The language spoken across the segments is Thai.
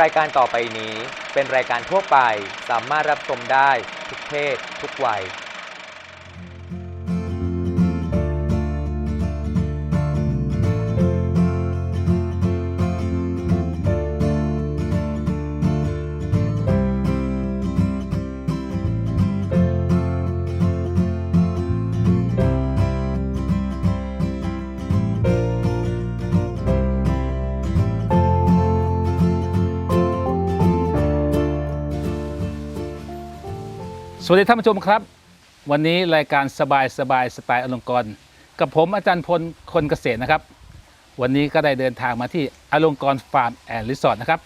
รายการต่อไปนี้เป็นรายการทั่วไปสามารถรับชมได้ทุกเพศ ทุกวัย สวัสดีท่านผู้ชมครับ วันนี้รายการสบายสบายสไตล์อลงกรณ์กับผมอาจารย์พลคนเกษตรนะครับ วันนี้ก็ได้เดินทางมาที่อลงกรณ์ฟาร์มแอนด์รีสอร์ทนะครับ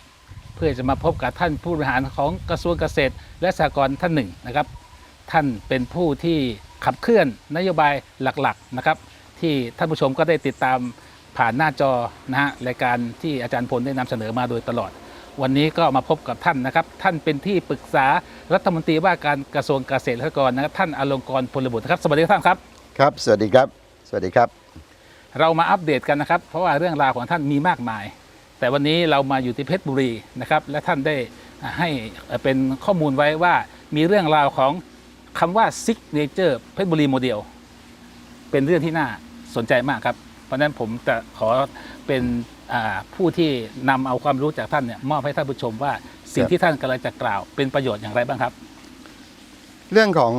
เพื่อจะมาพบกับท่านผู้บริหารของกระทรวงเกษตร และสหกรณ์ท่านหนึ่งนะครับ ท่านเป็นผู้ที่ขับเคลื่อนนโยบายหลักๆนะครับ ที่ท่านผู้ชมก็ได้ติดตามผ่านหน้าจอนะฮะรายการที่อาจารย์พลได้นำเสนอมาโดยตลอด วันนี้ก็มาพบกับท่านนะครับ ท่านเป็นที่ปรึกษารัฐมนตรีว่าการกระทรวงเกษตรและสหกรณ์นะครับท่านอลงกรณ์พลบุตรนะครับสวัสดีครับท่านครับ ครับ สวัสดีครับ สวัสดีครับ เรามาอัปเดตกันนะครับ เพราะว่าเรื่องราวของท่านมีมากมาย แต่วันนี้เรามาอยู่ที่เพชรบุรีนะครับ และท่านได้ให้เป็นข้อมูลไว้ว่ามีเรื่องราวของคำว่า signature เพชรบุรีโมเดลเป็นเรื่องที่น่าสนใจมากครับ เพราะฉะนั้นผมจะขอเป็นอ่า ผู้ที่นำเอาความรู้จากท่านเนี่ยมอบให้ท่านผู้ชมว่าสิ่งครับที่ท่านกำลังจะกล่าวเป็นประโยชน์อย่างไรบ้างครับ เรื่องของ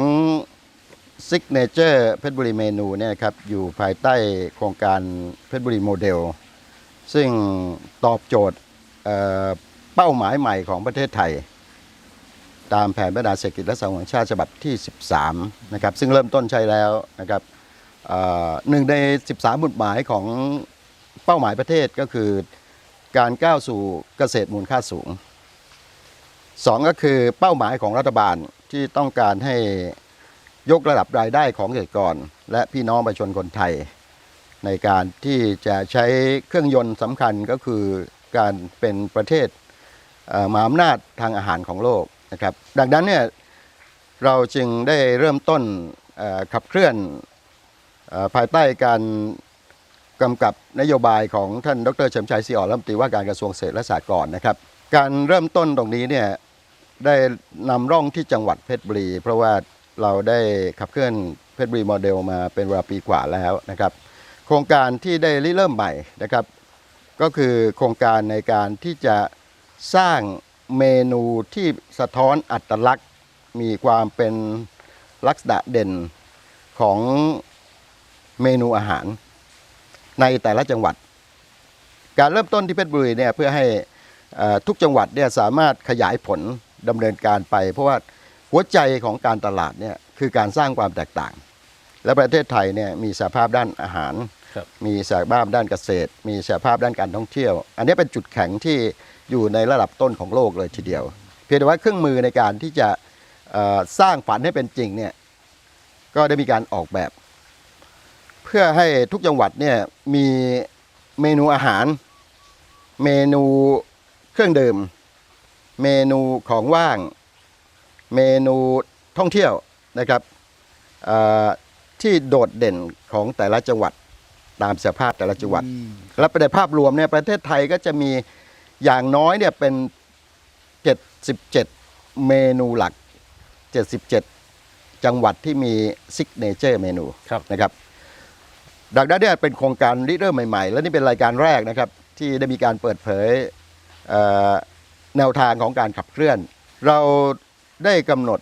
Signature เพชรบุรีเมนูเนี่ยครับอยู่ภายใต้โครงการเพชรบุรีโมเดล ซึ่งตอบโจทย์เอ่อเป้าหมายใหม่ของประเทศไทย ตามแผนพัฒนาเศรษฐกิจและสังคมแห่งชาติฉบับที่ 13 นะครับ ซึ่งเริ่มต้นใช้แล้วนะครับเอ่อหนึ่งใน 13บุตหมายของ เป้าหมายประเทศก็คือการก้าวสู่เกษตรมูลค่าสูงสองก็คือเป้าหมายของรัฐบาลที่ต้องการให้ยกระดับรายได้ของเกษตรกร และพี่น้องประชาชนคนไทย ในการที่จะใช้เครื่องยนต์สำคัญก็คือการเป็นประเทศมหาอำนาจทางอาหารของโลกนะครับ ดังนั้นเนี่ยเราจึงได้เริ่มต้นขับเคลื่อนอภายใต้การ กำกับนโยบายของท่านดรเฉลิมชัยศรีอ่อนรัฐมนตรีว่าการกระทรวงเกษตรและสหกรณ์นะครับ การเริ่มต้นตรงนี้เนี่ยได้นำร่องที่จังหวัดเพชรบุรี เพราะว่าเราได้ขับเคลื่อนเพชรบุรีโมเดลมาเป็นเวลาปีกว่าแล้วนะครับ โครงการที่ได้ริเริ่มใหม่นะครับ ก็คือโครงการในการที่จะสร้างเมนูที่สะท้อนอัตลักษณ์ มีความเป็นลักษณะเด่นของเมนูอาหาร ในแต่ละจังหวัด การเริ่มต้นที่เพชรบุรีเนี่ยเพื่อให้เอ่อทุกจังหวัดเนี่ยสามารถขยายผลดำเนินการไป เพราะว่าหัวใจของการตลาดเนี่ยคือการสร้างความแตกต่าง และประเทศไทยเนี่ยมีสหภาพด้านอาหารครับมีสหภาพด้านเกษตร มีสหภาพด้านการท่องเที่ยว อันนี้เป็นจุดแข็งที่อยู่ในระดับต้นของโลกเลยทีเดียว เพียงแต่ว่าเครื่องมือในการที่จะเอ่อสร้างฝันให้เป็นจริงเนี่ยก็ได้มีการออกแบบเพื่อให้ทุกจังหวัดเนี่ยมีเมนูอาหาร เมนูเครื่องดื่ม เมนูของว่าง เมนูท่องเที่ยวนะครับเอ่อที่โดดเด่นของแต่ละจังหวัดตามสภาพแต่ละจังหวัด และในภาพรวมเนี่ยประเทศไทยก็จะมีอย่างน้อยเนี่ยเป็น 77 เมนูหลัก 77 จังหวัดที่มีซิกเนเจอร์เมนูครับนะครับ ดังนั้นเนี่ยเป็นโครงการริเริ่มใหม่ๆ และนี่เป็นรายการแรกนะครับ ที่ได้มีการเปิดเผยเอ่อแนวทางของการขับเคลื่อน เราได้กำหนด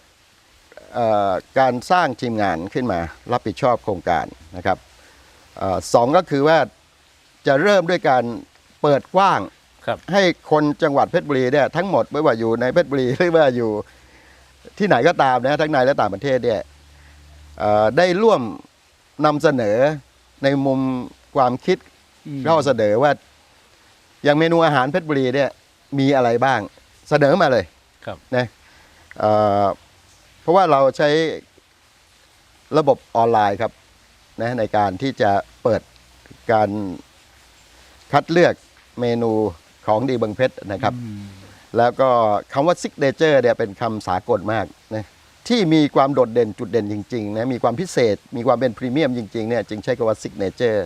เอ่อการสร้างทีมงานขึ้นมารับผิดชอบโครงการนะครับเออสองก็คือว่าจะเริ่มด้วยการเปิดกว้างครับให้คนจังหวัดเพชรบุรีเนี่ยทั้งหมดไม่ว่าอยู่ในเพชรบุรีหรือว่าอยู่ที่ไหนก็ตามนะทั้งในและต่างประเทศเนี่ยเอ่อได้ร่วมนำเสนอ ในมุมความคิดข้อเสนอว่า อย่างเมนูอาหารเพชรบุรีเนี่ยมีอะไรบ้าง เสนอมาเลยครับนะเอ่อเพราะว่าเราใช้ระบบออนไลน์ครับนะในการที่จะเปิดการคัดเลือกเมนูของดีเบิงเพชรนะครับอืมแล้วก็คำว่าซิกเนเจอร์เนี่ยเป็นคำสากลมากนะ ที่มีความโดดเด่นจุดเด่นจริงๆนะมีความพิเศษ มีความเป็นพรีเมียมจริงๆเนี่ยจึงใช้คำว่าซิกเนเจอร์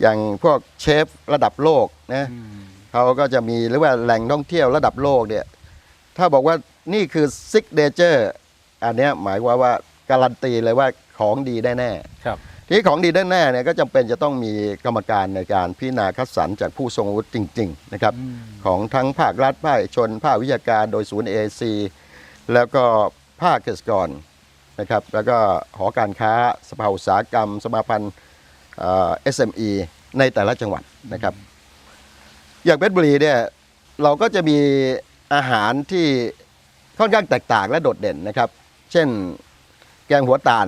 อย่างพวกเชฟระดับโลกนะอืมเขเขาก็จะมีหรือว่าแหล่งท่องเที่ยวระดับโลกเนี่ยถ้าบอกว่านี่คือซิกเนเจอร์อันเนี้ยหมายความว่าการันตีเลยว่าของดีแน่ๆครับทีนี้ของดีแน่ๆเนี่ยก็จำเป็นจะต้องมีกรรมการในการพิจารณาคัดสรรจากผู้ทรงวุฒิจริง ๆ นะครับอืมของทั้งภาครัฐภาคเอกชน ภาควิชาการโดยศูนย์ AAC แล้วก็ ภาคเกษตรกรนะครับแล้วก็หอการค้าสภาอุตสาหกรรม สมาพันธ์เอ่อ SME ในแต่ละจังหวัดนะครับ อย่างเพชรบุรีเนี่ยเราก็จะมีอาหารที่ค่อนข้างแตกต่างและโดดเด่นนะครับ เช่นแกงหัวตาล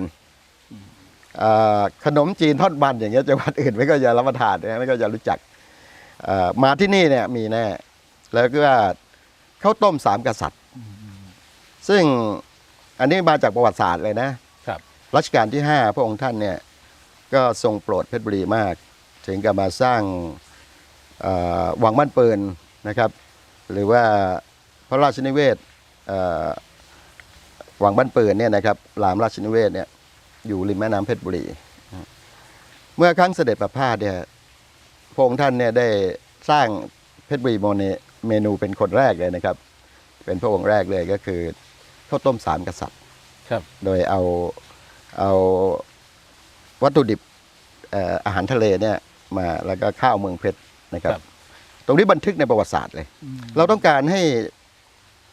ขนมจีนทอดมันอย่างเงี้ยจังหวัดอื่นไม่ก็จะรับประทานนะไม่ก็จะรู้จักมาที่นี่เนี่ยมีแน่ แล้วก็ข้าวต้มสามกษัตริย์ ซึ่ง อันนี้มาจากประวัติศาสตร์เลยนะครับรัชกาลที่ 5 พระองค์ท่านเนี่ยก็ทรงโปรดเพชรบุรีมาก ถึงกับมาสร้างวังบ้านเปืนนะครับ หรือว่าพระราชนิเวศวังบ้านเปืนเนี่ยนะครับรามราชนิเวศเนี่ยอยู่ริมแม่น้ำเพชรบุรี เมื่อครั้งเสด็จประพาสเนี่ยพระองค์ท่านเนี่ยได้สร้างเพชรบุรีโมเนเมนูเป็นคนแรกเลยนะครับ เป็นพระองค์แรกเลยก็คือ ข้าวต้มสามกษัตริย์ ครับ โดยเอาเอาวัตถุดิบเอ่ออาหารทะเลเนี่ยมาแล้วก็ข้าวเมืองเพชรนะครับ ครับ ตรงนี้บันทึกในประวัติศาสตร์เลย เราต้องการให้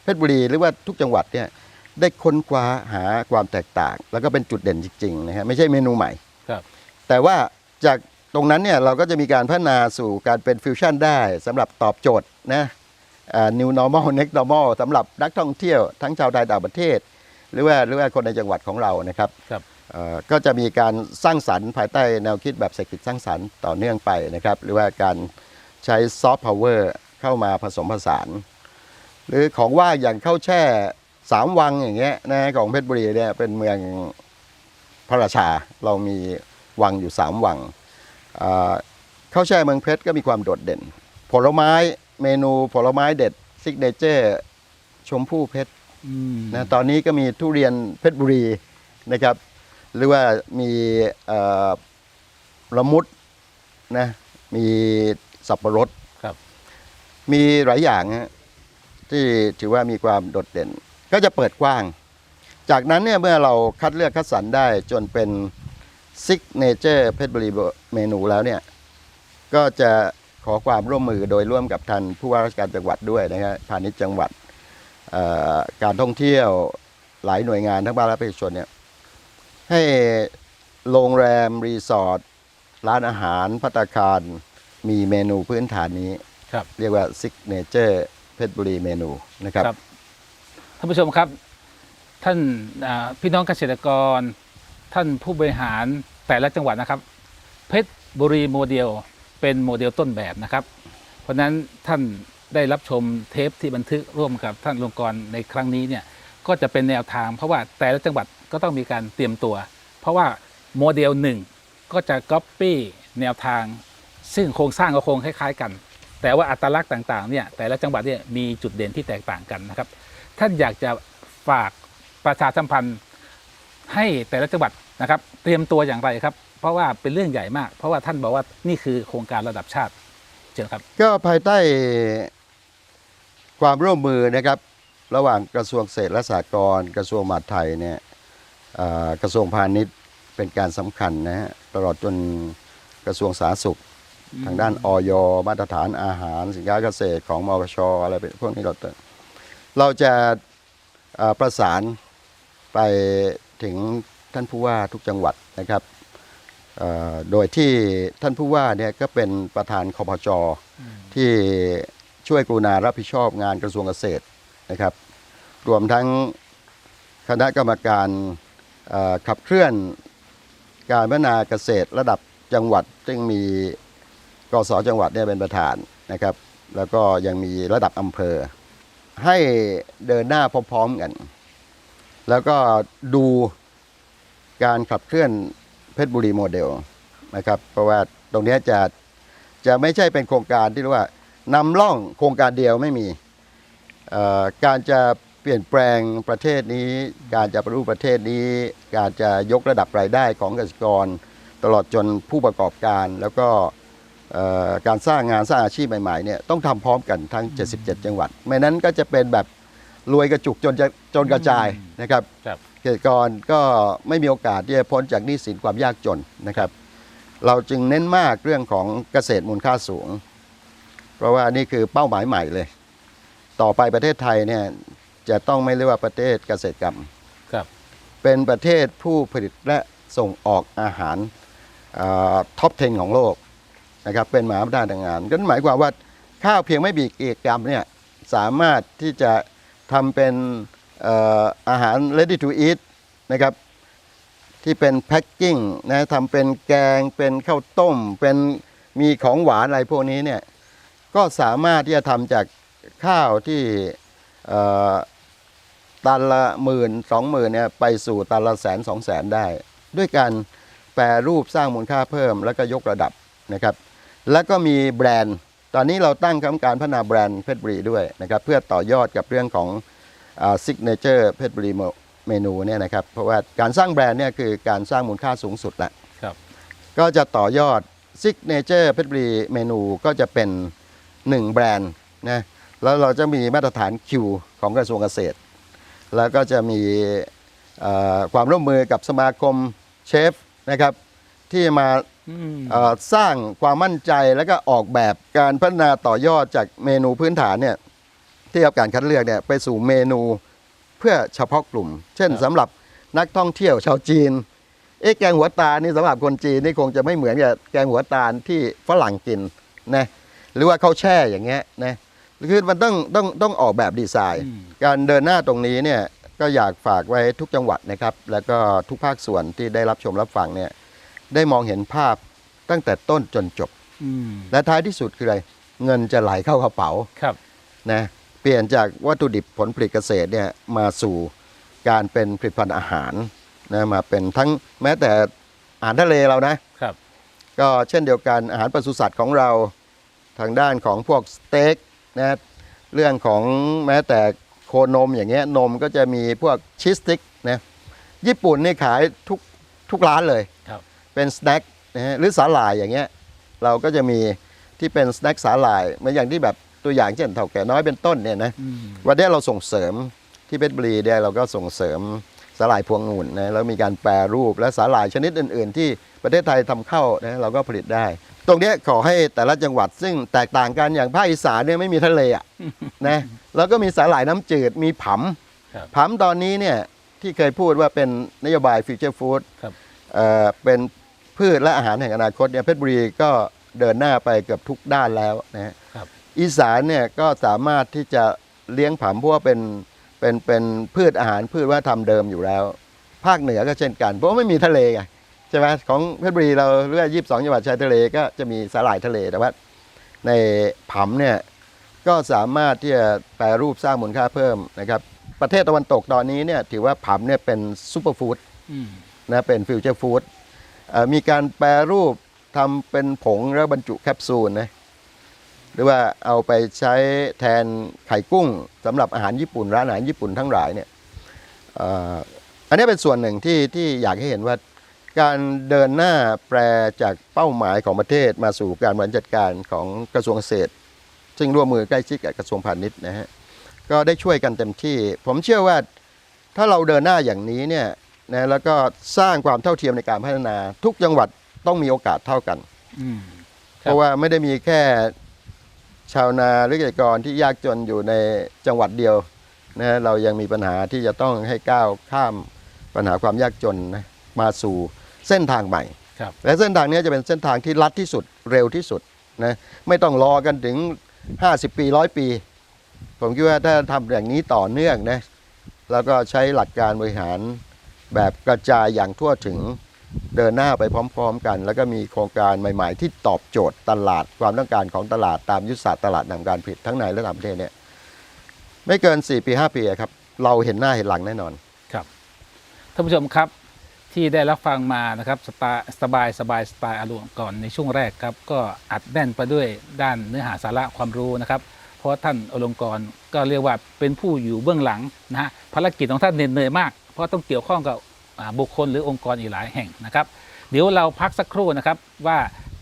เพชรบุรีหรือว่าทุกจังหวัดเนี่ยได้ค้นคว้าหาความแตกต่าง แล้วก็เป็นจุดเด่นจริงๆนะฮะไม่ใช่เมนูใหม่ ครับ แต่ว่าจากตรงนั้นเนี่ยเราก็จะมีการพัฒนาสู่การเป็นฟิวชั่นได้สำหรับตอบโจทย์นะอ่า new normal next normal สำหรับนักท่องเที่ยวทั้งชาวไทยต่างประเทศ หรือว่าหรือว่าคนในจังหวัดของเรานะครับครับเอ่อก็จะมีการสร้างสรรค์ภายใต้แนวคิดแบบเศรษฐกิจสร้างสรรค์ต่อเนื่องไปนะครับ หรือว่าการใช้ซอฟต์พาวเวอร์เข้ามาผสมผสาน หรือของว่างอย่างข้าวแช่สามวังอย่างเงี้ยนะของเพชรบุรีเนี่ยเป็นเมืองพระราชาเรามีวังอยู่สามวังอ่าข้าวแช่เมืองเพชรก็มีความโดดเด่น ผลไม้ เมนูผลไม้เด็ดซิกเนเจอร์ชมพู่เพชรอืมนะตอนนี้ก็มีทุเรียนเพชรบุรีนะครับ หรือว่ามีเอ่อละมุดนะมีสับปะรดครับ มีหลายอย่างฮะที่ถือว่ามีความโดดเด่น ก็จะเปิดกว้าง จากนั้นเนี่ยเมื่อเราคัดเลือกคัดสรรได้จนเป็นซิกเนเจอร์เพชรบุรีเมนูแล้วเนี่ย ก็จะ ขอความร่วมมือโดยร่วมกับท่านผู้ว่าราชการจังหวัดด้วยนะครับพาณิชย์จังหวัดเอ่อการท่องเที่ยวหลายหน่วยงานทั้งภาครัฐและเอกชนเนี่ยให้โรงแรมรีสอร์ทร้านอาหารพัตตาคารมีเมนูพื้นฐานนี้ครับเรียกว่าซิกเนเจอร์เพชรบุรีเมนูนะครับครับท่านผู้ชมครับ ท่านอ่าพี่น้องเกษตรกร ท่านผู้บริหารแต่ละจังหวัดนะครับ เพชรบุรีโมเดล เป็นโมเดลต้นแบบนะครับ เพราะฉะนั้นท่านได้รับชมเทปที่บันทึกร่วมกับท่านลงกรในครั้งนี้เนี่ยก็จะเป็นแนวทางเพราะว่าแต่ละจังหวัดก็ต้องมีการเตรียมตัว เพราะว่าโมเดลหนึ่งก็จะก๊อปปี้แนวทาง ซึ่งโครงสร้างก็คงคล้าย ๆ กัน แต่ว่าอัตลักษณ์ต่างๆเนี่ยแต่ละจังหวัดเนี่ยมีจุดเด่นที่แตกต่างกันนะครับ ท่านอยากจะฝากประชาสัมพันธ์ให้แต่ละจังหวัดนะครับ เตรียมตัวอย่างไรครับ เพราะว่าเป็นเรื่องใหญ่มาก เพราะว่าท่านบอกว่านี่คือโครงการระดับชาติเชิญครับ ก็ภายใต้ความร่วมมือนะครับ ระหว่างกระทรวงเกษตรและสหกรณ์กระทรวงมหาดไทยเนี่ยเอ่อกระทรวงพาณิชย์เป็นการสำคัญนะฮะตลอดจนกระทรวงสาธารณสุข ทางด้านออยมาตรฐานอาหารสินค้าเกษตรของมวชอะไรเป็นพวกนี้เราจะเราจะเอ่อประสานไปถึงท่านผู้ว่าทุกจังหวัดนะครับเอ่อ โดยที่ท่านผู้ว่าเนี่ยก็เป็นประธานคอพจที่ช่วยกรุณารับผิดชอบงานกระทรวงเกษตรนะครับ รวมทั้งคณะกรรมการเอ่อขับเคลื่อนการพัฒนาเกษตรระดับจังหวัด ซึ่งมีกสจังหวัดเนี่ยเป็นประธานนะครับ แล้วก็ยังมีระดับอำเภอ ให้เดินหน้าพร้อมๆกัน แล้วก็ดูการขับเคลื่อน เพชรบุรีโมเดลนะครับเพราะว่าตรงเนี้ยจะจะไม่ใช่เป็นโครงการที่เรียกว่านำร่องโครงการเดียวไม่มีเอ่อการจะเปลี่ยนแปลงประเทศนี้ การจะปฏิรูปประเทศนี้ การจะยกระดับรายได้ของเกษตรกร ตลอดจนผู้ประกอบการ แล้วก็เอ่อการสร้างงานสร้างอาชีพใหม่ๆเนี่ยต้องทำพร้อมกันทั้ง 77 จังหวัด ไม่นั้นก็จะเป็นแบบรวยกระจุกจนจะจนกระจายนะครับครับเกษตรกรก็ไม่มีโอกาสที่จะพ้นจากหนี้สินความยากจนนะครับ เราจึงเน้นมากเรื่องของเกษตรมูลค่าสูง เพราะว่านี่คือเป้าหมายใหม่เลย ต่อไปประเทศไทยเนี่ยจะต้องไม่เรียกว่าประเทศเกษตรกรรมครับ เป็นประเทศผู้ผลิตและส่งออกอาหารท็อป 10 ของโลกนะครับเป็นมหาอำนาจทางงานก็หมายความว่าข้าวเพียงไม่กี่กิจกรรมเนี่ยสามารถที่จะทำเป็นเอาหาร ready to eat นะครับที่เป็นแพ็คกิ้งนะทำเป็นแกงเป็นข้าวต้ม เป็นมีของหวานอะไรพวกนี้เนี่ยก็สามารถที่จะทำจากข้าวที่ตันละหมื่นสองหมื่นเนี่ยไปสู่ตันละแสนสองแสนได้ ด้วยการแปรรูปสร้างมูลค่าเพิ่ม แล้วก็ยกระดับนะครับ แล้วก็มีแบรนด์ ตอนนี้เราตั้งคณะกรรมการพัฒนาแบรนด์เพชรบุรีด้วยนะครับ เพื่อต่อยอดกับเรื่องของ ซิกเนเจอร์เพชรบุรีเมนูเนี่ยนะครับเพราะว่าการสร้างแบรนด์เนี่ยคือการสร้างมูลค่าสูงสุดแหละครับก็จะต่อยอดซิกเนเจอร์เพชรบุรีเมนูก็จะเป็น 1 แบรนด์นะแล้วเราจะมีมาตรฐานคิวของกระทรวงเกษตร แล้วก็จะมีเอ่อความร่วมมือกับสมาคมเชฟนะครับที่มาอืมเอ่อสร้างความมั่นใจแล้วก็ออกแบบการพัฒนาต่อยอดจากเมนูพื้นฐานเนี่ย ที่รับการคัดเลือกเนี่ยไปสู่เมนูเพื่อเฉพาะกลุ่ม เช่นสำหรับนักท่องเที่ยวชาวจีนเอ๊ะแกงหัวตาลนี่สำหรับคนจีนนี่คงจะไม่เหมือนกับแกงหัวตาลที่ฝรั่งกินนะหรือว่าข้าวแช่อย่างเงี้ยนะคือมันต้องต้องต้องออกแบบดีไซน์อืมการเดินหน้าตรงนี้เนี่ยก็อยากฝากไว้ทุกจังหวัดนะครับ แล้วก็ทุกภาคส่วนที่ได้รับชมรับฟังเนี่ยได้มองเห็นภาพตั้งแต่ต้นจนจบอืมและท้ายที่สุดคืออะไร เงินจะไหลเข้ากระเป๋าครับนะเปลี่ยนจากวัตถุดิบผลผลิตเกษตรเนี่ยมาสู่การเป็นผลิตภัณฑ์อาหารนะมาเป็นทั้งแม้แต่อาหารทะเลเรานะครับ ก็เช่นเดียวกันอาหารปศุสัตว์ของเราทางด้านของพวกสเต็กนะเรื่องของแม้แต่โคนมอย่างเงี้ยนมก็จะมีพวกชีสสติ๊กนะญี่ปุ่นนี่ขายทุกทุกร้านเลยครับเป็นสแน็คนะฮะหรือสาหร่ายอย่างเงี้ยเราก็จะมีที่เป็นสแน็คสาหร่ายเหมือนอย่างที่แบบ ตัวอย่างเช่นเถ่าแก่น้อยเป็นต้นเนี่ยนะอืมวันนี้เราส่งเสริมที่เพชรบุรีเนี่ยเราก็ส่งเสริมสาหร่ายพวงองุ่นนะแล้วมีการแปรรูปและสาหร่ายชนิดอื่น ๆ ที่ประเทศไทยทำเข้านะเราก็ผลิตได้ ตรงเนี้ยขอให้แต่ละจังหวัดซึ่งแตกต่างกันอย่างภาคอีสานเนี่ยไม่มีทะเลอะนะแล้วก็มีสาหร่ายน้ำจืดมีผำครับผำตอนนี้เนี่ยที่เคยพูดว่าเป็นนโยบายฟิวเจอร์ฟู้ดครับเป็นพืชและอาหารแห่งอนาคตเนี่ยเพชรบุรีก็เดินหน้าไปเกือบทุกด้านแล้วนะฮะครับ อีสานเนี่ยก็สามารถที่จะเลี้ยงผำเพราะว่าเป็นเป็นเป็นพืชอาหารพืชวัฒนธรรมเดิมอยู่แล้ว ภาคเหนือก็เช่นกัน เพราะว่าไม่มีทะเลไงใช่ไหมของเพชรบุรีเราเรื่องยี่สิบสองจังหวัดชายทะเลก็จะมีสาหร่ายทะเลแต่ว่าในผำเนี่ยก็สามารถที่จะแปรรูปสร้างมูลค่าเพิ่มนะครับ ประเทศตะวันตกตอนนี้เนี่ยถือว่าผำเนี่ยเป็นซูเปอร์ฟู้ดอืมนะเป็นฟิวเจอร์ฟู้ดเอ่อมีการแปรรูปทำเป็นผงแล้วบรรจุแคปซูลนะ หรือว่าเอาไปใช้แทนไข่กุ้งสำหรับอาหารญี่ปุ่นร้านอาหารญี่ปุ่นทั้งหลายเนี่ยเอ่ออันนี้เป็นส่วนหนึ่งที่ที่อยากให้เห็นว่าการเดินหน้าแปรจากเป้าหมายของประเทศมาสู่การบริหารจัดการของกระทรวงเกษตร ซึ่งร่วมมือใกล้ชิดกับกระทรวงพาณิชย์นะฮะก็ได้ช่วยกันเต็มที่ ผมเชื่อว่าถ้าเราเดินหน้าอย่างนี้เนี่ยนะแล้วก็สร้างความเท่าเทียมในการพัฒนา ทุกจังหวัดต้องมีโอกาสเท่ากันอืมเพราะว่าไม่ได้มีแค่ ชาวนาหรือเกษตรกรที่ยากจนอยู่ในจังหวัดเดียวนะเรายังมีปัญหาที่จะต้องให้ก้าวข้ามปัญหาความยากจนนะมาสู่เส้นทางใหม่ครับและเส้นทางนี้จะเป็นเส้นทางที่ลัดที่สุดเร็วที่สุดนะไม่ต้องรอกันถึง 50 ปีร้อยปี ผมคิดว่าถ้าทำอย่างนี้ต่อเนื่องนะแล้วก็ใช้หลักการบริหารแบบกระจายอย่างทั่วถึง เดินหน้าไปพร้อม ๆ กัน แล้วก็มีโครงการใหม่ ๆ ที่ตอบโจทย์ตลาดความต้องการของตลาดตามยุทธศาสตร์ตลาดนำการผลิตทั้งในและต่างประเทศเนี่ยไม่เกิน 4 ปี 5 ปีครับ เราเห็นหน้าเห็นหลังแน่นอนครับท่านผู้ชมครับที่ได้รับฟังมานะครับสไตล์สบายสบายสไตล์อารมณ์ก่อนในช่วงแรกครับ ก็อัดแน่นไปด้วยด้านเนื้อหาสาระความรู้นะครับ เพราะท่านอลงกรก็เรียกว่าเป็นผู้อยู่เบื้องหลังนะฮะภารกิจของท่านเหน็ดเหนื่อยมาก เพราะต้องเกี่ยวข้องกับ บุคคลหรือองค์กรอีกหลายแห่งนะครับ เดี๋ยวเราพักสักครู่นะครับว่า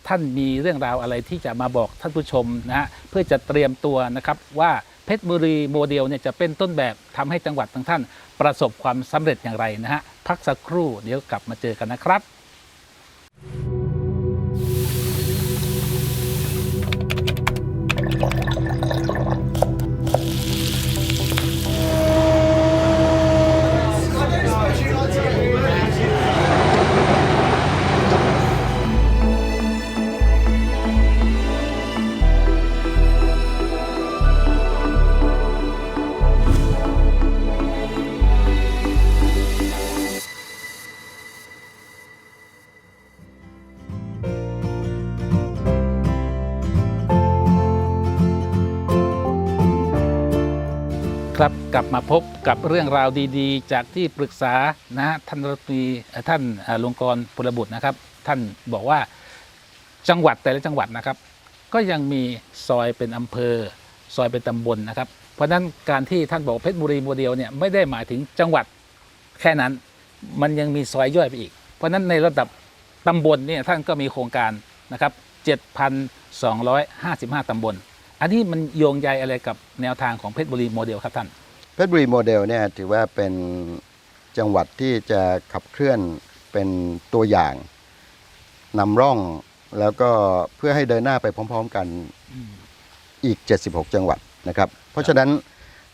ท่านมีเรื่องราวอะไรที่จะมาบอกท่านผู้ชมนะฮะเพื่อจะเตรียมตัวนะครับว่าเพชรบุรีโมเดลเนี่ยจะเป็นต้นแบบทำให้จังหวัดทั้งท่านประสบความสำเร็จอย่างไรนะฮะพักสักครู่เดี๋ยวกลับมาเจอกันนะครับ กับเรื่องราวดีๆ จากที่ปรึกษานะท่านรัฐมนตรีท่านเอ่อลงกรพลบุตรนะครับ ท่านบอกว่าจังหวัดแต่ละจังหวัดนะครับ ก็ยังมีซอยเป็นอำเภอ ซอยเป็นตำบลนะครับ เพราะฉะนั้นการที่ท่านบอกเพชรบุรีโมเดลเนี่ยไม่ได้หมายถึงจังหวัดแค่นั้น มันยังมีซอยย่อยไปอีก เพราะฉะนั้นในระดับตำบลเนี่ยท่านก็มีโครงการนะครับ 7,255 ตำบล อันนี้มันโยงใยอะไรกับแนวทางของเพชรบุรีโมเดลครับท่าน เพชรบุรีโมเดลเนี่ยถือว่าเป็นจังหวัดที่จะขับเคลื่อนเป็นตัวอย่างนำร่องแล้วก็เพื่อให้เดินหน้าไปพร้อม ๆ กันอีก 76 จังหวัดนะครับ เพราะฉะนั้น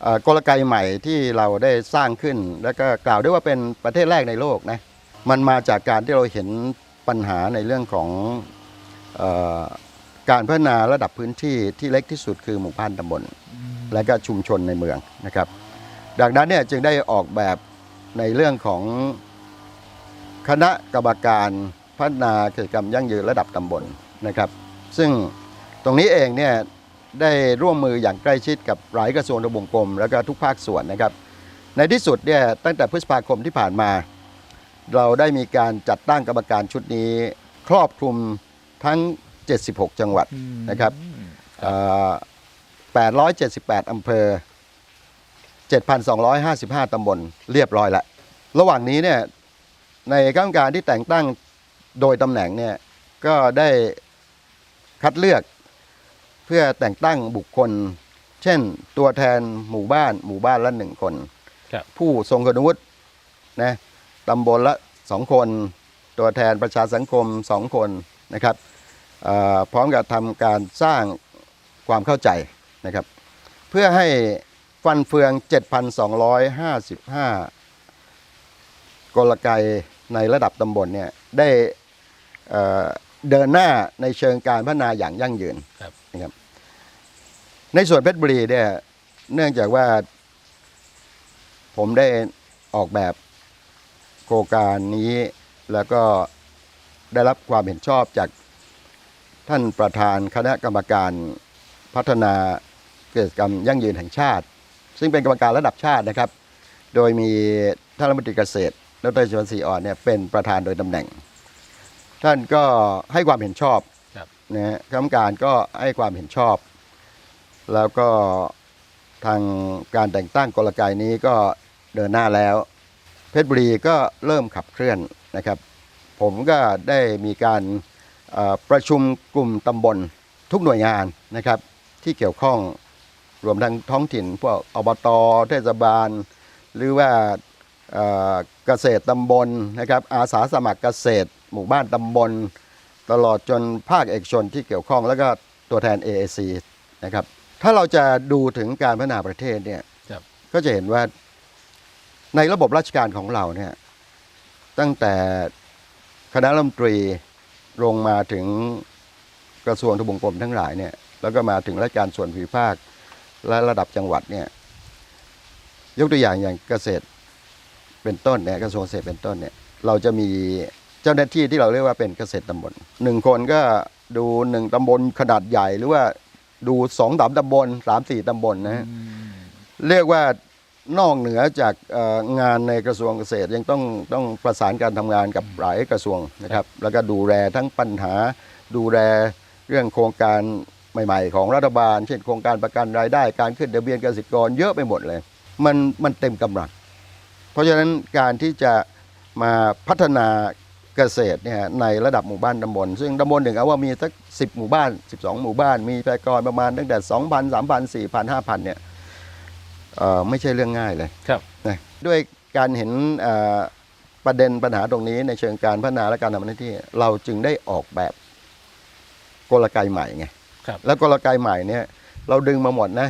เอ่อกลไกใหม่ที่เราได้สร้างขึ้น แล้วก็กล่าวได้ว่าเป็นประเทศแรกในโลกนะมันมาจากการที่เราเห็นปัญหาในเรื่องของเออการพัฒนาระดับพื้นที่ที่เล็กที่สุดคือหมู่บ้านตำบลและก็ชุมชนในเมืองนะครับ ดังนั้นเนี่ยจึงได้ออกแบบในเรื่องของคณะกรรมการพัฒนากิจกรรมยั่งยืนระดับตำบลนะครับ ซึ่งตรงนี้เองเนี่ยได้ร่วมมืออย่างใกล้ชิดกับหลายกระทรวงทบวงกรมแล้วก็ทุกภาคส่วนนะครับ ในที่สุดเนี่ยตั้งแต่พฤษภาคมที่ผ่านมา เราได้มีการจัดตั้งกรรมการชุดนี้ ครอบคลุมทั้ง 76 จังหวัดนะครับเอ่อ878 อำเภอ 7,255 ตำบลเรียบร้อยแล้วระหว่างนี้เนี่ยในกรรมการที่แต่งตั้งโดยตำแหน่งเนี่ยก็ได้คัดเลือกเพื่อแต่งตั้งบุคคล เช่นตัวแทนหมู่บ้านหมู่บ้านละหนึ่งคน ครับ ผู้ทรงคุณวุฒินะตำบลละสองคน ตัวแทนประชาสังคมสองคนนะครับเอ่อพร้อมกับทำการสร้างความเข้าใจนะครับ เพื่อให้ ฟันเฟือง 7,255 กลไกในระดับตำบลเนี่ยได้เอ่อเดินหน้าในเชิงการพัฒนาอย่างยั่งยืนครับนะครับในส่วนเพชรบุรีเนี่ยเนื่องจากว่าผมได้ออกแบบโครงการนี้แล้วก็ได้รับความเห็นชอบจากท่านประธานคณะกรรมการพัฒนากิจกรรมยั่งยืนแห่งชาติ ซึ่งเป็นกรรมการระดับชาตินะครับ โดยมีท่านรัฐมนตรีเกษตรดรชวนศรีอ่อนเนี่ยเป็นประธานโดยตำแหน่ง ท่านก็ให้ความเห็นชอบครับนะฮะคณะกรรมการก็ให้ความเห็นชอบ แล้วก็ทางการแต่งตั้งกลไกนี้ก็เดินหน้าแล้ว เพชรบุรีก็เริ่มขับเคลื่อนนะครับ ผมก็ได้มีการเอ่อประชุมกลุ่มตำบลทุกหน่วยงานนะครับที่เกี่ยวข้อง รวมทั้งท้องถิ่นพวกอบตเทศบาล หรือว่าเอ่อเกษตรตำบลนะครับอาสาสมัครเกษตร หมู่บ้านตำบล ตลอดจนภาคเอกชนที่เกี่ยวข้องแล้วก็ตัวแทน AAC นะครับถ้าเราจะดูถึงการพัฒนาประเทศเนี่ยครับก็จะเห็นว่าในระบบราชการของเราเนี่ยตั้งแต่คณะรัฐมนตรีลงมาถึงกระทรวงทบวงกรมทั้งหลายเนี่ยแล้วก็มาถึงราชการส่วนภูมิภาค และระดับจังหวัดเนี่ยยกตัวอย่างอย่างเกษตรเป็นต้นเนี่ยกระทรวงเกษตรเป็นต้นเนี่ยเราจะมีเจ้าหน้าที่ที่เราเรียกว่าเป็นเกษตรตำบลหนึ่งคนก็ดูหนึ่งตำบลขนาดใหญ่หรือว่าดูสองสามตำบลสามสี่ตำบลนะฮะเรียกว่านอกเหนือจากเอ่องานในกระทรวงเกษตรยังต้องต้องประสานการทำงานกับหลายกระทรวงนะครับ แล้วก็ดูแลทั้งปัญหาดูแลเรื่องโครงการ ใหม่ๆ ของรัฐบาล เช่นโครงการประกันรายได้การขึ้นทะเบียนเกษตรกรเยอะไปหมดเลย มันมันเต็มกำลังเพราะฉะนั้นการที่จะมาพัฒนาเกษตรเนี่ยในระดับหมู่บ้านตำบลซึ่งตำบลหนึ่งเอาว่ามีสักสิหมู่บ้าน 12 หมู่บ้าน มีประชากรประมาณตั้งแต่ 2,000 3,000 4,000 5,000เนี่ยเอ่อไม่ใช่เรื่องง่ายเลยครับนะด้วยการเห็นเอ่อประเด็นปัญหาตรงนี้ในเชิงการพัฒนาและการทำหน้าที่ เราจึงได้ออกแบบกลไกใหม่ไง ครับ แล้วกลไกใหม่เนี่ยเราดึงมาหมดนะ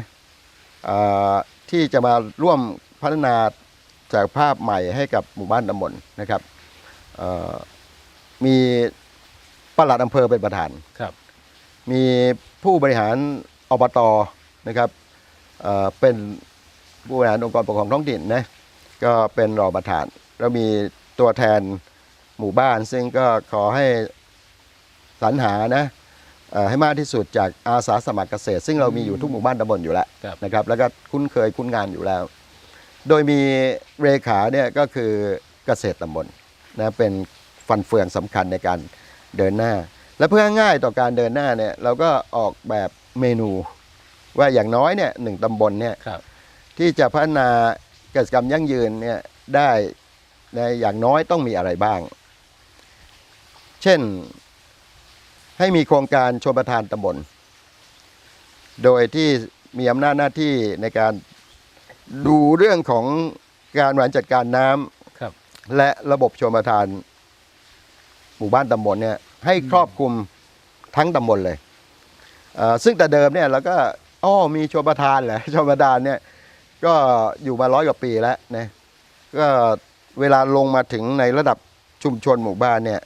เอ่อที่จะมาร่วมพัฒนาจากภาพใหม่ให้กับหมู่บ้านตำบลนะครับเอ่อมีปลัดอำเภอเป็นประธานครับมีผู้บริหารอบตนะครับเอ่อเป็นผู้บริหารองค์กรปกครองท้องถิ่นนะก็เป็นรองประธาน แล้วมีตัวแทนหมู่บ้าน ซึ่งก็ขอให้สรรหานะเอ่อ ให้มากที่สุดจากอาสาสมัครเกษตร ซึ่งเรามีอยู่ทุกหมู่บ้านตำบลอยู่แล้วครับนะครับแล้วก็คุ้นเคยคุ้นงานอยู่แล้ว โดยมีเรขาเนี่ยก็คือเกษตรตำบลนะเป็นฟันเฟืองสำคัญในการเดินหน้า และเพื่อง่ายต่อการเดินหน้าเนี่ยเราก็ออกแบบเมนู ว่าอย่างน้อยเนี่ยหนึ่งตำบลเนี่ยครับที่จะพัฒนาเกษตรกรรมยั่งยืนเนี่ยได้ในอย่างน้อยต้องมีอะไรบ้าง เช่น ให้มีโครงการชมประทานตำบล โดยที่มีอำนาจหน้าที่ในการดูเรื่องของการบริหารจัดการน้ำครับและระบบชมประทาน หมู่บ้านตำบลเนี่ยให้ครอบคลุมทั้งตำบลเลยเอ่อซึ่งแต่เดิมเนี่ยเราก็อ้อมีชมประทานเหรอชมประทานเนี่ยก็อยู่มาร้อยกว่าปีแล้วนะก็เวลาลงมาถึงในระดับชุมชนหมู่บ้านเนี่ย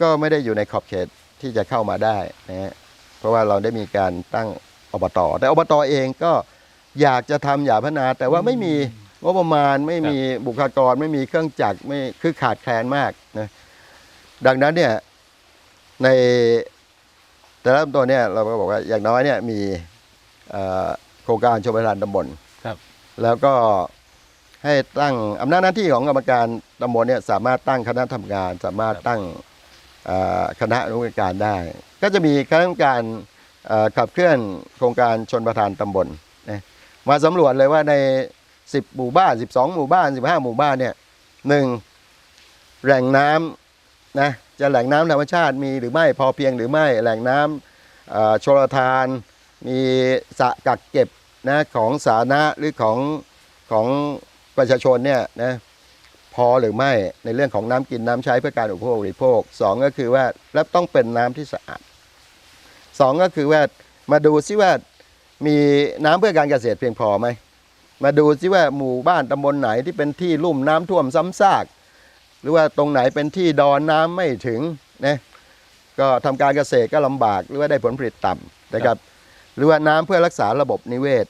ก็ไม่ได้อยู่ในขอบเขต ที่จะเข้ามาได้นะฮะเพราะว่าเราได้มีการตั้งอบตแต่อบตเองก็อยากจะทำอยากพัฒนา แต่ว่าไม่มีงบประมาณไม่มีบุคลากร ไม่มีเครื่องจักรไม่คือขาดแคลนมากนะดังนั้นเนี่ยในแต่ละตัวเนี่ยเราก็บอกว่าอย่างน้อยเนี่ยมีเอ่อโครงการชมประทานตำบล ครับ แล้วก็ให้ตั้งอำนาจหน้าที่ของกรรมการตำบลเนี่ยสามารถตั้งคณะทำงาน สามารถตั้งเอ่อ คณะอนุกรรมการได้ ก็จะมีคณะกรรมการขับเคลื่อนโครงการชนประธานตำบลมาสำรวจเลยว่าใน 10 หมู่บ้าน 12 หมู่บ้าน 15 หมู่บ้านเนี่ยหนึ่งแหล่งน้ำนะจะแหล่งน้ำธรรมชาติมีหรือไม่พอเพียงหรือไม่แหล่งน้ำชลทาน มีสระกักเก็บนะของสาธารณะหรือของของประชาชนเนี่ยนะ พอหรือไม่ในเรื่องของน้ำกินน้ำใช้เพื่อการอุปโภคบริโภคสองก็คือว่าแล้วต้องเป็นน้ำที่สะอาดสองก็คือว่ามาดูซิว่ามีน้ำเพื่อการเกษตรเพียงพอไหมมาดูซิว่าหมู่บ้านตำบลไหนที่เป็นที่ลุ่มน้ำท่วมซ้ำซาก หรือว่าตรงไหนเป็นที่ดอนน้ำไม่ถึงนะก็ทำการเกษตรก็ลำบากหรือว่าได้ผลผลิตต่ำนะครับ หรือว่าน้ำเพื่อรักษาระบบนิเวศ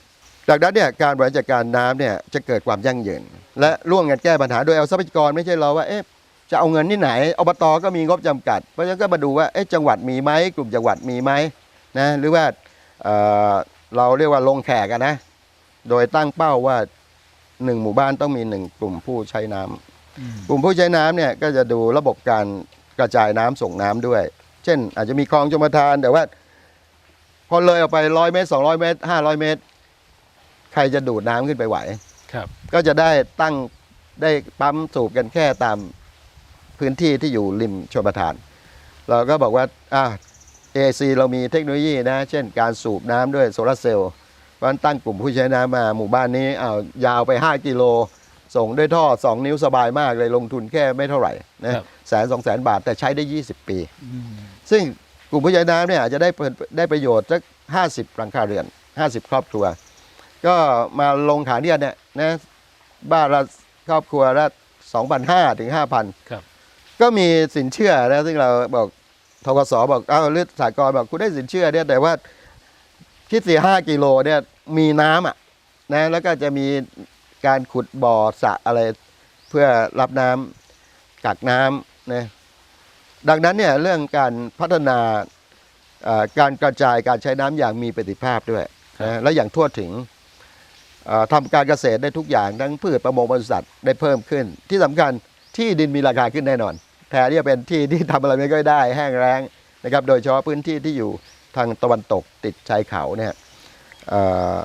จากนั้นเนี่ยการบริหารจัดการน้ำเนี่ยจะเกิดความยั่งยืนและร่วมกันแก้ปัญหาโดยเอาทรัพยากรไม่ใช่เราว่าเอ๊ะจะเอาเงินที่ไหนอบตก็มีงบจำกัด เพราะฉะนั้นก็มาดูว่าเอ๊ะจังหวัดมีไหมกลุ่มจังหวัดมีไหมนะหรือว่าเอ่อเราเรียกว่าลงแขกอะนะโดยตั้งเป้าว่าหนึ่งหมู่บ้านต้องมีหนึ่งกลุ่มผู้ใช้น้ำกลุ่มผู้ใช้น้ำเนี่ยก็จะดูระบบการกระจายน้ำส่งน้ำด้วย เช่น อาจจะมีคลองชมประทานแต่ว่า พอเลยออกไปร้อยเมตรสองร้อยเมตรห้าร้อยเมตร ใครจะดูดน้ำขึ้นไปไหวครับ ก็จะได้ตั้งได้ปั๊มสูบกันแค่ตามพื้นที่ที่อยู่ริมชลประทาน เราก็บอกว่าอ่า AC เรามีเทคโนโลยีนะ เช่นการสูบน้ำด้วยโซลาร์เซลล์เพราะฉะนั้นตั้งกลุ่มผู้ใช้น้ำมาหมู่บ้านนี้อ้าวยาวไป 5 กิโล ส่งด้วยท่อ 2 นิ้วสบายมากเลยลงทุนแค่ไม่เท่าไหร่นะครับแสนสองแสนบาทแต่ใช้ได้ 20 ปี ซึ่งกลุ่มผู้ใช้น้ำเนี่ยอาจจะได้ผลได้ประโยชน์สักห้าสิบหลังคาเรือน 50 ครอบครัว ก็มาลงขาเนี่ยเนี่ยนะบ้านละครอบครัวละ2,500ถึง5,000ครับ ก็มีสินเชื่อนะซึ่งเราบอกทกสบอกเอ้าเลือดสากรณ์บอกคุณได้สินเชื่อเนี่ยแต่ว่าคิดสี่ห้ากิโลเนี่ยมีน้ำอะนะแล้วก็จะมีการขุดบ่อสระอะไรเพื่อรับน้ำกักน้ำนะดังนั้นเนี่ยเรื่องการพัฒนาเอ่อการกระจายการใช้น้ำอย่างมีประสิทธิภาพด้วยนะและอย่างทั่วถึงเอ่อ ทำการเกษตรได้ทุกอย่างทั้งพืชประมงบริษัทได้เพิ่มขึ้น ที่สำคัญที่ดินมีราคาขึ้นแน่นอนแทนที่จะเป็นที่ที่ทำอะไรไม่ค่อยได้แห้งแล้งนะครับ โดยเฉพาะพื้นที่ที่อยู่ทางตะวันตกติดชายเขาเนี่ยเอ่อ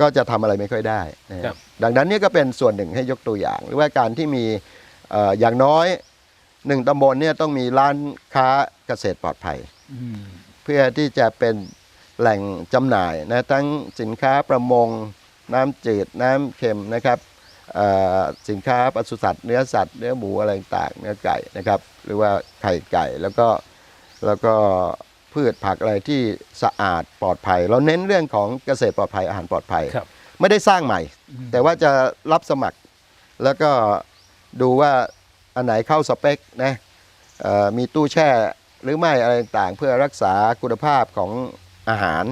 ก็จะทำอะไรไม่ค่อยได้นะฮะครับดังนั้นเนี่ยก็เป็นส่วนหนึ่งให้ยกตัวอย่าง หรือว่าการที่มีเอ่ออย่างน้อยหนึ่งตำบลเนี่ยต้องมีร้านค้าเกษตรปลอดภัยอืมเพื่อที่จะเป็นแหล่งจำหน่ายนะทั้งสินค้าประมง น้ำจืดน้ำเค็มนะครับเอ่อสินค้าปศุสัตว์เนื้อสัตว์เนื้อหมูอะไรต่างๆเนื้อไก่นะครับ หรือว่าไข่ไก่แล้วก็แล้วก็พืชผักอะไรที่สะอาดปลอดภัย เราเน้นเรื่องของเกษตรปลอดภัยอาหารปลอดภัยครับไม่ได้สร้างใหม่ แต่ว่าจะรับสมัคร แล้วก็ดูว่าอันไหนเข้าสเปคนะเอ่อมีตู้แช่หรือไม่อะไรต่างๆเพื่อรักษาคุณภาพของอาหาร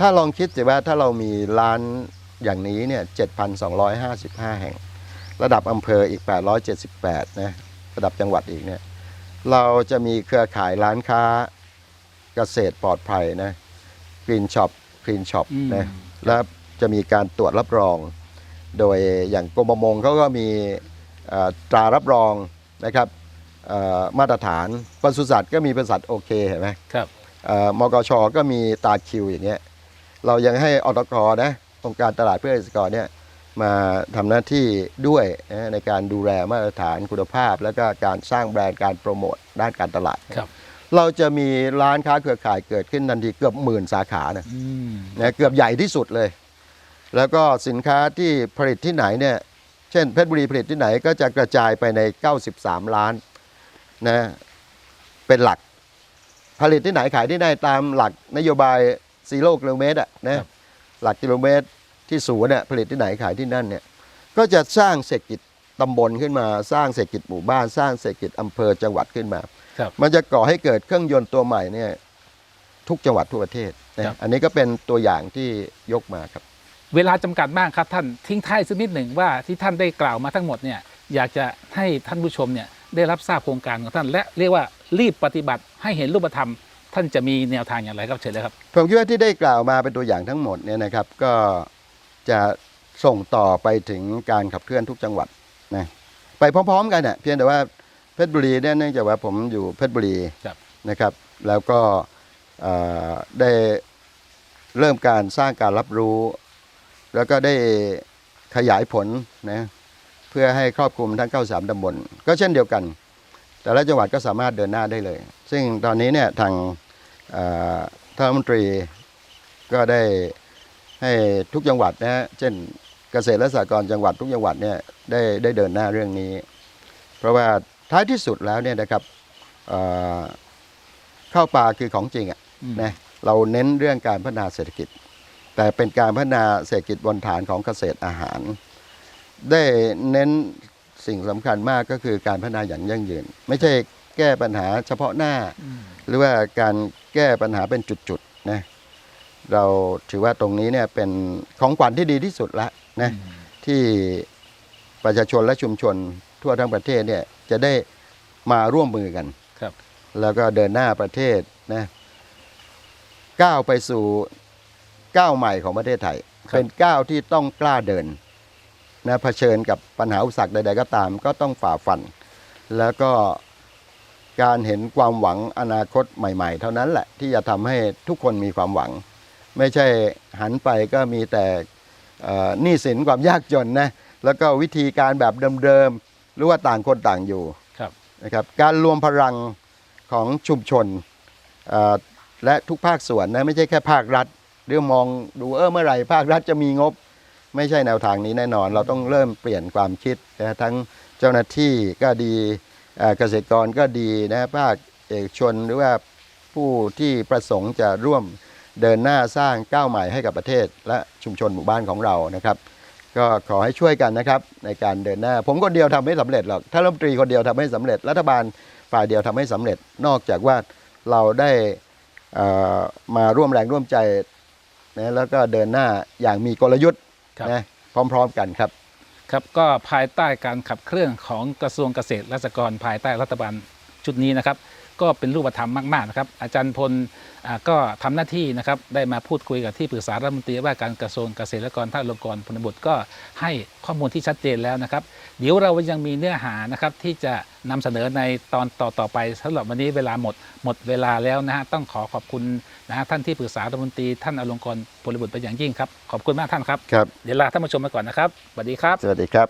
ถ้าลองคิดสิว่าถ้าเรามีร้าน อย่างนี้เนี่ย 7,255 แห่ง ระดับอำเภออีก 878 นะ ระดับจังหวัดอีกเนี่ย เราจะมีเครือข่ายร้านค้าเกษตรปลอดภัยนะกรีนช็อปคลีนช็อปอืมนะ แล้วจะมีการตรวจรับรอง โดยอย่างกรมประมงเขาก็มีเอ่อตรารับรองนะครับเอ่อมาตรฐานปศุสัตว์ก็มีบริษัทโอเคเห็นไหมครับเอ่อมกชก็มีตาคิวอย่างเงี้ย เรายังให้อตกนะ องค์การตลาดเพื่อเกษตรกรเนี่ยมาทำหน้าที่ด้วยนะในการดูแลมาตรฐานคุณภาพ แล้วก็การสร้างแบรนด์การโปรโมทด้านการตลาดครับเราจะมีร้านค้าเครือข่ายเกิดขึ้นทันทีเกือบหมื่นสาขานะอืมนะเกือบใหญ่ที่สุดเลย แล้วก็สินค้าที่ผลิตที่ไหนเนี่ยเช่นเพชรบุรีผลิตที่ไหนก็จะกระจายไปใน 93 ล้านนะเป็นหลักผลิตที่ไหนขายที่ไหนตามหลักนโยบายซีโร่กิโลเมตรอะนะ หลักกิโลเมตรที่ศูนย์เนี่ยผลิตที่ไหนขายที่นั่นเนี่ยก็จะสร้างเศรษฐกิจตำบลขึ้นมาสร้างเศรษฐกิจหมู่บ้านสร้างเศรษฐกิจอำเภอจังหวัดขึ้นมาครับมันจะก่อให้เกิดเครื่องยนต์ตัวใหม่เนี่ยทุกจังหวัดทั่วประเทศนะครับอันนี้ก็เป็นตัวอย่างที่ยกมาครับ เวลาจำกัดมากครับท่านทิ้งท้ายสักนิดหนึ่งว่าที่ท่านได้กล่าวมาทั้งหมดเนี่ยอยากจะให้ท่านผู้ชมเนี่ยได้รับทราบโครงการของท่าน และเรียกว่ารีบปฏิบัติให้เห็นรูปธรรม ท่านจะมีแนวทางอย่างไรครับเชิญเลยครับ ผมคิดว่าที่ได้กล่าวมาเป็นตัวอย่างทั้งหมดเนี่ยนะครับ ก็จะส่งต่อไปถึงการขับเคลื่อนทุกจังหวัดนะไปพร้อมๆ กันเน่ยเพียงแต่ว่าเพชรบุรีเนี่ยเนื่องจากว่าผมอยู่เพชรบุรีครับ นะครับ แล้วก็เอ่อได้เริ่มการสร้างการรับรู้ แล้วก็ได้ขยายผลนะเพื่อให้ครอบคลุมทั้ง 93ตำบลก็เช่นเดียวกัน แต่ละจังหวัดก็สามารถเดินหน้าได้เลย ซึ่งตอนนี้เนี่ยทางเอ่อท่านรัฐมนตรีก็ได้ให้ทุกจังหวัดนะฮะเช่นเกษตรและสหกรณ์จังหวัดทุกจังหวัดเนี่ยได้ได้เดินหน้าเรื่องนี้ เพราะว่าท้ายที่สุดแล้วเนี่ยนะครับเอ่อข้าวปลาคือของจริงอะอืมนะเราเน้นเรื่องการพัฒนาเศรษฐกิจ แต่เป็นการพัฒนาเศรษฐกิจบนฐานของเกษตรอาหาร ได้เน้น สิ่งสำคัญมากก็คือการพัฒนาอย่างยั่งยืน ไม่ใช่แก้ปัญหาเฉพาะหน้าอืมหรือว่าการแก้ปัญหาเป็นจุดๆนะเราถือว่าตรงนี้เนี่ยเป็นของขวัญที่ดีที่สุดละนะที่ประชาชนและชุมชนทั่วทั้งประเทศเนี่ยจะได้มาร่วมมือกันครับ แล้วก็เดินหน้าประเทศนะก้าวไปสู่ก้าวใหม่ของประเทศไทยครับเป็นก้าวที่ต้องกล้าเดิน นะเผชิญกับปัญหาอุปสรรคใด ๆ ก็ตาม ก็ต้องฝ่าฟัน แล้วก็การเห็นความหวังอนาคตใหม่ ๆ เท่านั้นแหละที่จะทำให้ทุกคนมีความหวัง ไม่ใช่หันไปก็มีแต่เอ่อหนี้สินความยากจนนะแล้วก็วิธีการแบบเดิมๆหรือว่าต่างคนต่างอยู่ครับนะครับการรวมพลังของชุมชนเอ่อและทุกภาคส่วนนะไม่ใช่แค่ภาครัฐ หรือมองดูเออเมื่อไหร่ภาครัฐจะมีงบ ไม่ใช่แนวทางนี้แน่นอน เราต้องเริ่มเปลี่ยนความคิดนะทั้งเจ้าหน้าที่ก็ดีเกษตรกรก็ดีนะภาคเอกชนหรือว่าผู้ที่ประสงค์จะร่วมเดินหน้าสร้างก้าวใหม่ให้กับประเทศ และชุมชนหมู่บ้านของเรานะครับ ก็ขอให้ช่วยกันนะครับในการเดินหน้า ผมคนเดียวทำไม่สำเร็จหรอกท่ารัฐมนตรีคนเดียวทำไม่สำเร็จ รัฐบาลฝ่ายเดียวทำให้สำเร็จ นอกจากว่าเราได้มาร่วมแรงร่วมใจนะแล้วก็เดินหน้าอย่างมีกลยุทธ์ ครับนะพร้อม ๆ กันครับ ครับก็ภายใต้การขับเคลื่อนของกระทรวงเกษตรและสหกรณ์ภายใต้รัฐบาลชุดนี้นะครับ ก็เป็นรูปธรรมมากๆนะครับอาจารย์พลอ่าก็ทำหน้าที่นะครับได้มาพูดคุยกับที่ปรึกษารัฐมนตรีว่าการกระทรวงเกษตรและกรท่านลงกรณ์พลบุตรก็ให้ข้อมูลที่ชัดเจนแล้วนะครับ เดี๋ยวเรายังมีเนื้อหานะครับที่จะนำเสนอในตอนต่อๆไปสำหรับวันนี้เวลาหมดหมดเวลาแล้วนะฮะต้องขอขอบคุณนะฮะท่านที่ปรึกษารัฐมนตรีท่านอลงกรณ์พลบุตรเป็นอย่างยิ่งครับขอบคุณมากท่านครับครับเดี๋ยวลาท่านผู้ชมไปก่อนนะครับสวัสดีครับ สวัสดีครับ